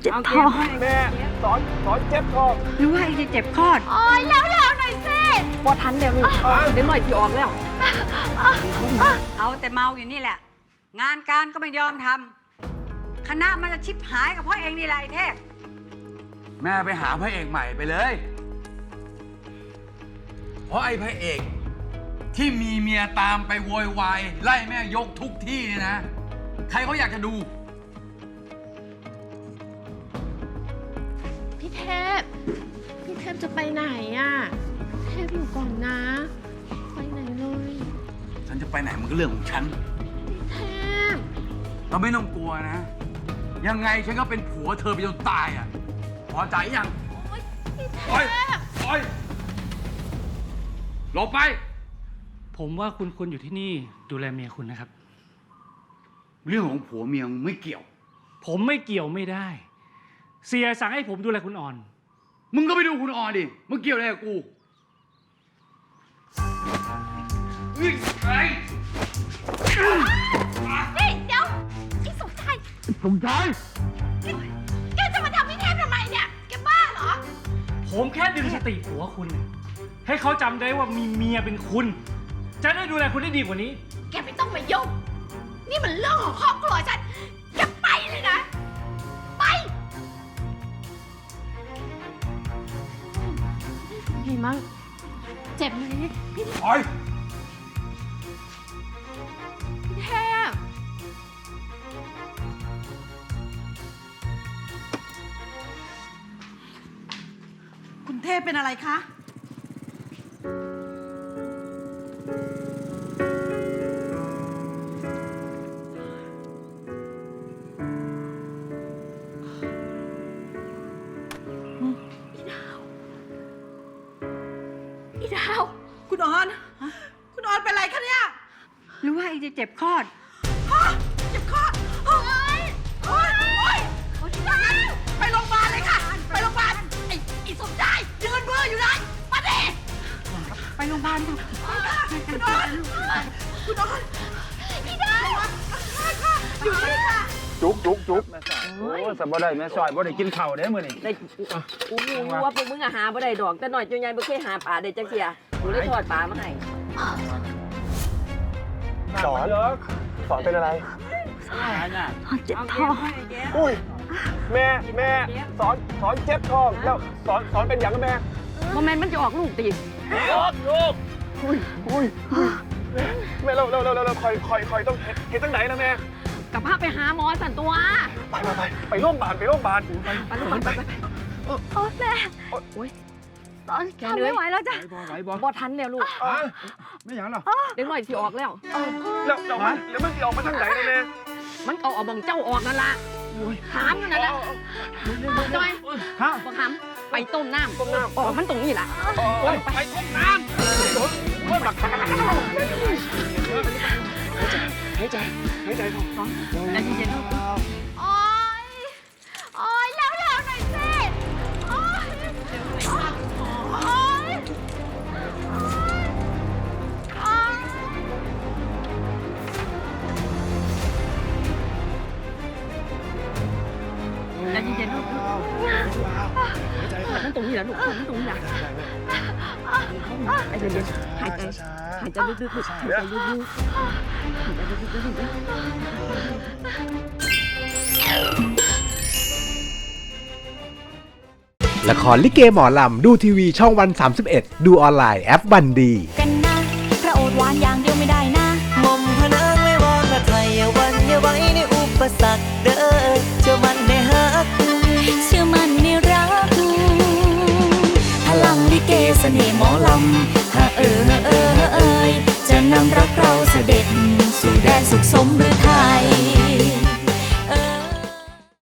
เจ็บท้องแม่สอนสอนเจ็บท้องหรือว่าเองจะเจ็บคลอดโอ้ยแล้วแล้วหน่อยสิบอทันเดี๋ยวลูกเดี๋ยวหน่อยที่ออกแล้ว เอาแต่เมาอยู่นี่แหละ งานการก็ไม่ยอมทำคณะมันจะชิบหายกับเพราะเองนี่แหละไอ้เทพแม่ไปหาพระเอกใหม่ไปเลย เพราะไอ้พระเอกที่มีเมียตามไปโวยวายไล่แม่ยกทุกที่เนี่ยนะ ใครเขาอยากจะดู เทพ พี่เทพจะไปไหนอะ เทพอยู่ก่อนนะ ไปไหนเลย ฉันจะไปไหนมันก็เรื่องของฉัน พี่เทพ เราไม่ต้องกลัวนะ ยังไงฉันก็เป็นผัวเธอไปจนตายอะ พอใจยังพี่เทปล่อยพปล่อยหลบไป ผมว่าคุณควรอยู่ที่นี่ดูแลเมียคุณนะครับ เรื่องของผัวเมียมึงไม่เกี่ยว ผมไม่เกี่ยวไม่ได้ เสียสั่งให้ผมดูแลคุณอ่อน มึงก็ไปดูคุณออนดิมึงเกี่ยวอะไรกับกูเฮ้ยไอ้นี่เดี๋ยวไอ้สมชายสมชายแกจะมาทำพี่เทพทำไมเนี่ยแกบ้าเหรอ ผมแค่ดึงสติผัวคุณน่ะให้เขาจำได้ว่ามีเมียเป็นคุณ จะได้ดูแลคุณได้ดีกว่านี้ แกไม่ต้องมายุ่งนี่มันเรื่องของครอบครัวฉันแกไปเลยนะ ไงมั่งเจ็บไหมพี่ปล่อยเทพคุณเทพเป็นอะไรคะ คุณออน คุณออนเป็นอะไรคะเนี่ย หรือว่าเองจะเจ็บคลอดเจ็บคอโอ๊ยโอ๊ยโอ๊ยโอ๊ยดาวไปโรงพยาบาลเลยค่ะ ไปโรงพยาบาล ไอ้ไอ้สมชายยืนเบื่ออยู่ไหนมาดิไปโรงพยาบาลค่ะคุณออนคุณออนอีดาวอยู่นี่ค่ะ จุกจุกจุกแม่สอยโอ้ยสบได้แม่สอยบ่ได้กินข้าวเด้มื้อนี้ได้กูรู้ว่าพวกมึงอะหาบ่ได้ดอก แต่หน่อยจนยายบ่เคยหาปลาได้จักเทีย กูเลยทอดปลามาให้สอนสอนเป็นอะไร เจ็บท้องอุ้ย แม่แม่สอนสอนเจ็บท้องแล้วสอนสอนเป็นอย่างกับแม่บ่แม่นมันจะออกลูกติลูกลูกอุ้ยอุ้ยอุ้ยแม่เราเราเราเราคอยคอยคอยต้องเฮ็ดเฮ็ดตั้งไหนนะแม่กับพาไปหาหมอสันตัว ไปไปไปไปโรงพยาบาลไปโรงพยาบาลไปไปลูกไปไปไปโอ๊ยแม่โอ๊ย ตอนทนไม่ไหวแล้วจ้ะไหวบ่บ่ทันแล้วลูกไม่หยังหรอเดี๋ยวหน่อยสิออกแล้วแล้วแล้วมันแล้วมันสิออกมาทางไหนนะแม่มันเอาเอาบังเจ้าออกนั่นล่ะหามอยู่นั่นล่ะบักจอยฮะบักหามไปต้มน้ำต้มน้ำออกมันตรงนี้ล่ะโอ้ยไปต้มน้ำโอ้ยบักหายใจหายใจท้องใจเย็นๆลูก ตรงนี้แหละลูกมันตรงนี้แหละใจเย็นๆหายใจหายใจลึกๆลูกหายใจลึกๆหายใจลึกๆลึกละครลิเกหมอลำ ดูทีวีช่องวัน 31 ดูออนไลน์แอปบันดี กันนะพระโอษฐ์หวานอย่างเดียวไม่ได้นะงมพนังไม่วอนละไทยอย่าหวันอย่าไว้ในอุปสรรคเด้อเชื่อมัน อ